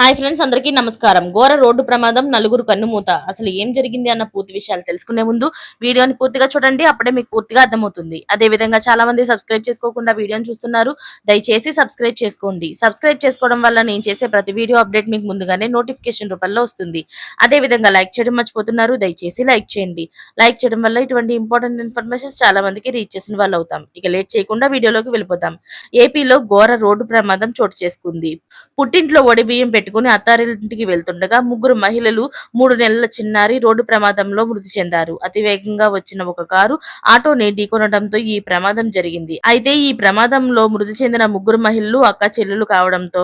Hi friends అందరికీ నమస్కారం. ఘోర రోడ్డు ప్రమాదం నలుగురు కన్నుమూత. అసలు ఏం జరిగింది అన్న పూర్తి విషయాలు తెలుసుకునే ముందు వీడియోని పూర్తిగా చూడండి అప్పుడే మీకు పూర్తిగా అర్థమవుతుంది. అదే విధంగా చాలా మంది సబ్స్క్రైబ్ చేసుకోకుండా వీడియోని చూస్తున్నారు. దయచేసి సబ్స్క్రైబ్ చేసుకోండి. సబ్స్క్రైబ్ చేసుకోవడం వల్ల నేను చేసే ప్రతి వీడియో అప్డేట్ మీకు ముందుగానే నోటిఫికేషన్ రూపంలో వస్తుంది. అదే విధంగా లైక్ చేయడం మర్చిపోతున్నారు. దయచేసి లైక్ చేయండి. లైక్ చేయడం వల్ల ఇటువంటి ఇంపార్టెంట్ ఇన్ఫర్మేషన్స్ చాలా మందికి రీచ్ చేసిన వాళ్ళు అవుతాం. ఇక లేట్ చేయకుండా వీడియోలోకి వెళ్ళిపోతాం. ఏపీలో ఘోర రోడ్డు ప్రమాదం చోటు చేసుకుంది. పుట్టింట్లో ఒడి బియ్యం పెట్టుకుని అత్తారింటికి వెళ్తుండగా ముగ్గురు మహిళలు మూడు నెలల చిన్నారి రోడ్డు ప్రమాదంలో మృతి చెందారు. అతివేగంగా వచ్చిన ఒక కారు ఆటోని ఢీకొనడంతో ఈ ప్రమాదం జరిగింది. అయితే ఈ ప్రమాదంలో మృతి చెందిన ముగ్గురు మహిళలు అక్క చెల్లెలు కావడంతో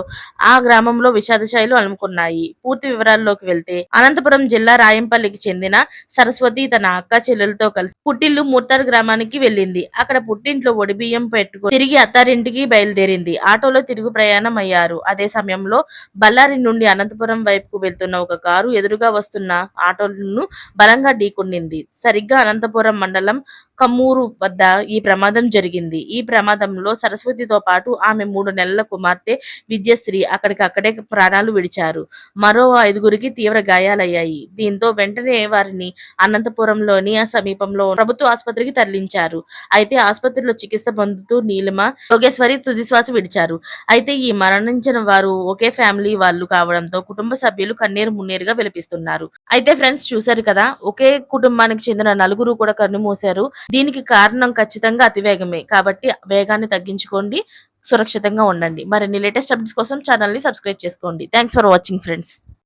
ఆ గ్రామంలో విషాదశాయిలు అలుముకున్నాయి. పూర్తి వివరాల్లోకి వెళ్తే అనంతపురం జిల్లా రాయంపల్లికి చెందిన సరస్వతి తన అక్క చెల్లెలతో కలిసి పుట్టిల్లు ముత్తారు గ్రామానికి వెళ్ళింది. అక్కడ పుట్టింట్లో ఒడిబియ్యం పెట్టుకుని తిరిగి అత్తారింటికి బయలుదేరింది. ఆటోలో తిరుగు ప్రయాణం అయ్యారు అదే సమయంలో బళ్ళారి నుండి అనంతపురం వైపుకు వెళ్తున్న ఒక కారు ఎదురుగా వస్తున్న ఆటోలను బలంగా ఢీకొన్నింది సరిగ్గా అనంతపురం మండలం కమ్మూరు వద్ద ఈ ప్రమాదం జరిగింది. ఈ ప్రమాదంలో సరస్వతితో పాటు ఆమె మూడు నెలల కుమార్తె విద్యశ్రీ అక్కడికక్కడే ప్రాణాలు విడిచారు. మరో ఐదుగురికి తీవ్ర గాయాలయ్యాయి. దీంతో వెంటనే వారిని అనంతపురంలోని ఆ సమీపంలో ప్రభుత్వ ఆసుపత్రికి తరలించారు. అయితే ఆసుపత్రిలో చికిత్స పొందుతూ నీలిమ యోగేశ్వరి తుదిశ్వాస విడిచారు. అయితే ఈ మరణించిన వారు ఒకే ఫ్యామిలీ వాళ్ళు కావడంతో కుటుంబ సభ్యులు కన్నీరు మున్నీరుగా విలపిస్తున్నారు. అయితే ఫ్రెండ్స్ చూశారు కదా ఒకే కుటుంబానికి చెందిన నలుగురు కూడా కన్ను మూశారు. దీనికి కారణం ఖచ్చితంగా అతివేగమే. కాబట్టి వేగాన్ని తగ్గించుకోండి సురక్షితంగా ఉండండి. మరిన్ని లేటెస్ట్ అప్డేట్స్ కోసం ఛానల్ని సబ్స్క్రైబ్ చేసుకోండి. Thanks for watching friends.